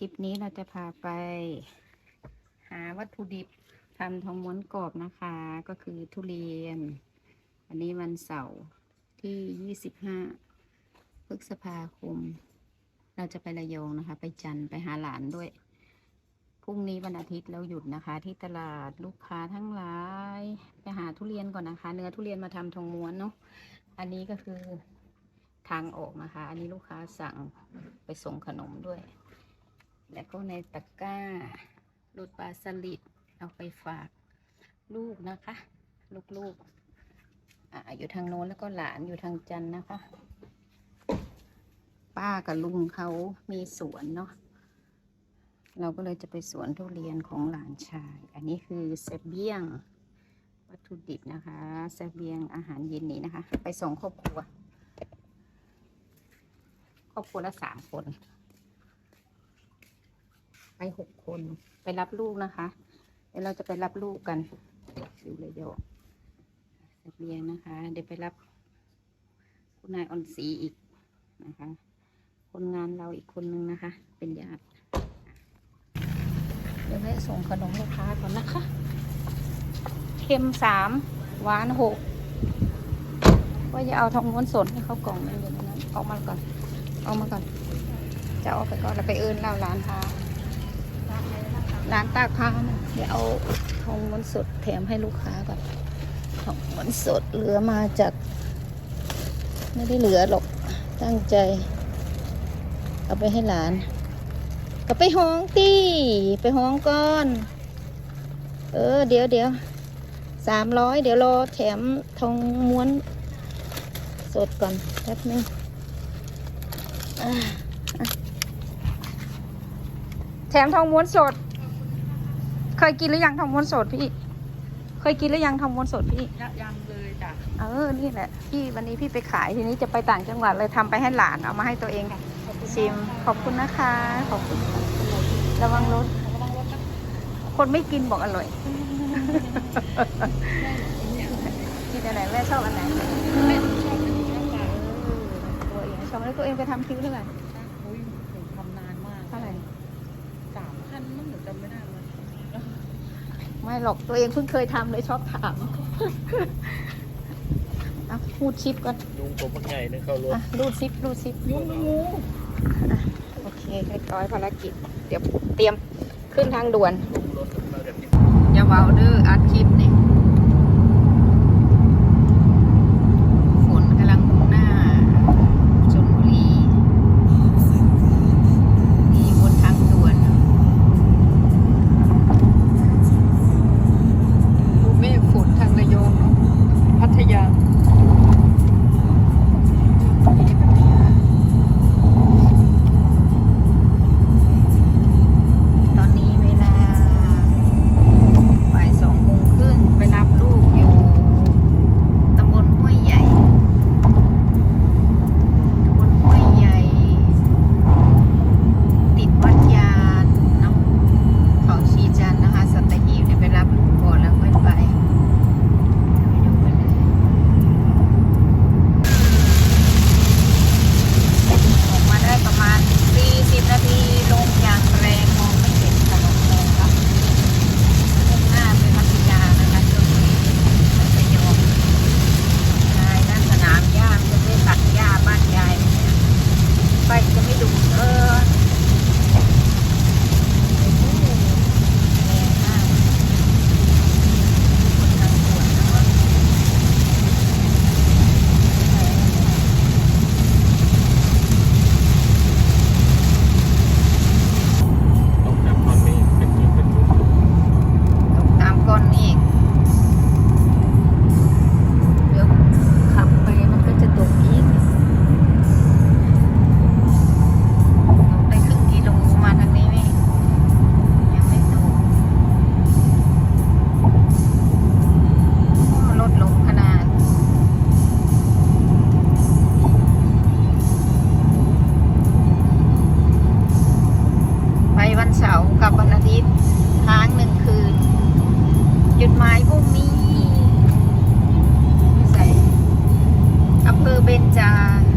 คลิปนี้เราจะพาไปหาวัตถุดิบทำทองม้วนกรอบนะคะ ก็คือทุเรียน อันนี้วันเสาร์ที่ 25พฤษภาคม เราจะไประยองนะคะ ไปจันทร์ไปหาหลานด้วยพรุ่งนี้วันอาทิตย์เราหยุดนะคะ ที่ตลาดลูกค้าทั้งหลายไปหาทุเรียนก่อนนะคะ เนื้อทุเรียนมาทำทองม้วนเนาะอันนี้ก็คือทางออกนะคะ อันนี้ลูกค้าสั่งไปส่งขนมด้วย แล้วก็ในตะกร้ารถปลาสลิดเอาไปฝากลูกนะคะ ลูกๆออยู่ทางโน้นแล้วก็หลานอยู่ทางจันนะคะ ป้ากับลุงเขามีสวนเนาะเราก็เลยจะไปสวนทุเรียนของหลานชาย อันนี้คือเซเบียงวัตถุดิบนะคะเสบียงอาหารเย็นนี้นะคะ ไปส่งครอบครัว ครอบครัวละสามคน ไปหกคน ไปรับลูกนะคะเดี๋ยวเราจะไปรับลูกกันอยู่เลยโยเบียงนะคะ เดี๋ยวไปรับคุณนายออนสีอีกนะคะ คนงานเราอีกคนนึงนะคะ เป็นญาติเดี๋ยวแม่ส่งขนมลูกค้าก่อนนะคะ เค็มสามหวานหกว่าจะเอาทองม้วนสดให้เขากล่องนึงอยู่นนั้นเอามาก่อน เอามาก่อน จะเอาไปก่อนแล้วไปเอินเล่าร้านพา ร้านตากผ้านะเดี๋ยวเอาทองม้วนสดแถมให้ลูกค้าก่อนทองม้วนสดเหลือมาจาก ไม่ได้เหลือหรอกตั้งใจ เอาไปให้หลาน ก็ไปห้องตีไปห้องก่อน เออ เดี๋ยวเดี๋ยวสามร้อยเดี๋ยวรอแถมทองม้วนสดก่อนแป๊บนึงอะอะแถมทองม้วนสด เคยกินหรือยังทองม้วนสดพี่ เคยกินหรือยังทองม้วนสดพี่ ยังเลยจ้ะ เออ นี่แหละ พี่วันนี้พี่ไปขายทีนี้จะไปต่างจังหวัดเลยทำไปให้หลานเอามาให้ตัวเองชิม ขอบคุณนะคะ ขอบคุณค่ะระวังรถ คนไม่กินบอกอร่อย กินอันไหนแม่ชอบอันไหนแม่ชอบอันนี้มากกว่าตัวเองชอบแล้วตัวเองไปทำคิ้วเท่าไหร่อุ้ยหนูทำนานมาก เท่าไหร่สามพันมั้งหนูจำไม่ได้เลย ไม่หรอกตัวเองเพิ่งเคยทำเลยชอบถามอะพูดชิปก่อนยุงผมมันใหญ่นะเข้ารถอะรูดซิปรูดซิปยุ่งงูโอเคเรียบร้อยภารกิจ เดี๋ยวเตรียมขึ้นทางด่วนลุงรถมาแบบนี้อย่าเบาเด้ออัดคลิปนี่ำ